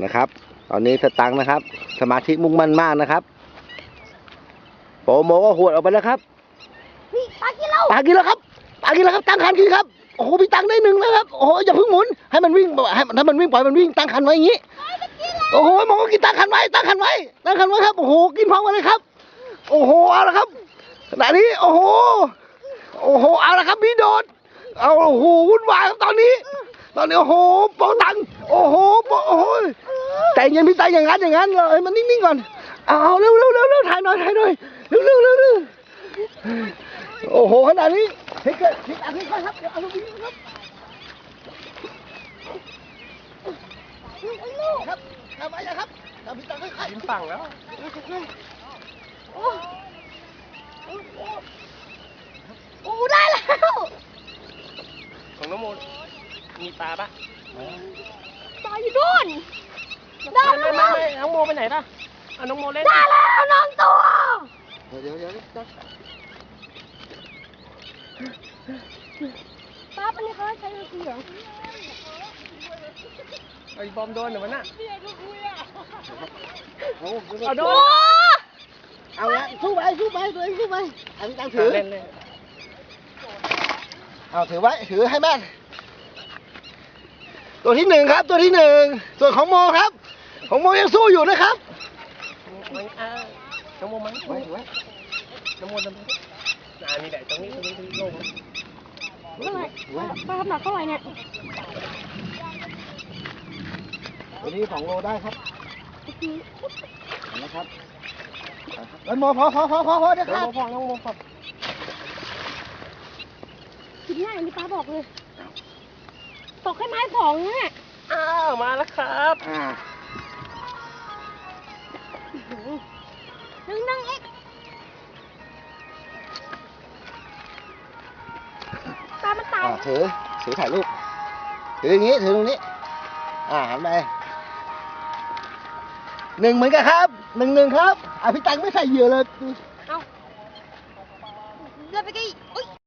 นะครับ ตอนนี้สตังค์นะครับ สมาธิมุ่งมั่นมากนะครับ โปรโมก็หวดออกไปแล้วครับพี่ปลากินเราปากินแล้วครับปากินแล้วครับ ตั้งคันกินครับโอ้โหพี่ตังค์ได้หนึ่งแล้วครับโอ้โหอย่าเพิ่งหมุนให้มันวิ่งให้มันถ้ามันวิ่งปล่อยมันวิ่งตั้งคันไว้อย่างนี้โอ้โหมองก็กินตั้งคันไว้ตั้งคันไว้ตั้งคันไว้ครับโอ้โหกินพร้อมกันเลยครับ โอ้โหเอาละครับขณะนี้โอ้โหโอ้โหเอาละครับพี่โดดเอาโอ้โหวุ่นวายครับตอนนี้ ตอนนี้โอ้โหโปองตังโอ้โหโปโอ้โหใจเย็นพี่ใจอย่างนั้นอย่างนั้นเลยมันนิ่งๆก่อนเอาเอาเร็วเร็วเร็วเร็วถ่ายหน่อยถ่ายหน่อยเร็วเร็วเร็วเร็วโอ้โหขนาดนี้เฮ้ยเกิดพี่ตังให้ก่อนครับเดี๋ยวเอาลูกนี้ครับครับทำไมอะครับทำพี่ตังค่อยๆยิ้มฝั่งแล้ว โอ้โอ้ได้แล้ว ของน้องโมมี ปลาปะปลาอยู่นู่นได้ไม่แล้ไม่วไม่น้องโมไปไหนล่ะเอาน้องโมเล่นได้แล้วน้องตัวเดี๋ยวเดี๋ยวเดี๋ยวเดี๋ยวป้าปันนี้เขาใช้เสียงไอ้บอมโดนเหรอวะน่ะเอาเอาโดโอ้นเอาละสู้ไปสู้ไปตัวเองสู้ไปเอาพี่ตังถือเล่นเล่นเอาถือไว้ถือให้แม่น ตัวที่หนึ่งครับ ตัวที่หนึ่งส่วนของโมครับ ของโมยังสู้อยู่นะครับมันอ่าน้องโมมันไว้ถือไว้น้องโมทำไมอ่านี่แหละตรงนี้ตรงนี้ตรงนี้ลงเท่าไหร่ป้าทำหนักเท่าไหร่เนี่ยตัวนี้สองโลได้ครับนะครับแล้วโมพอพอพอพอพอเดี๋ยวน้ครับโมพอน้องโมพอกินง่ายอย่างที่ป้าบอกเลย ตกแค่ไม้สองเนี่ยอ้าวมาแล้วครับอ่านึ่งนึ่งเอ็กปลามันตายอ่าถือถือถ่ายรูปถืออย่างนี้ถือตรงนี้ อ่าหันไปหนึ่งเหมือนกันครับหนึ่งหนึ่งครับอะพี่ตังไม่ใส่เหยื่อเลย เอาเดินไปกี่อุ้ย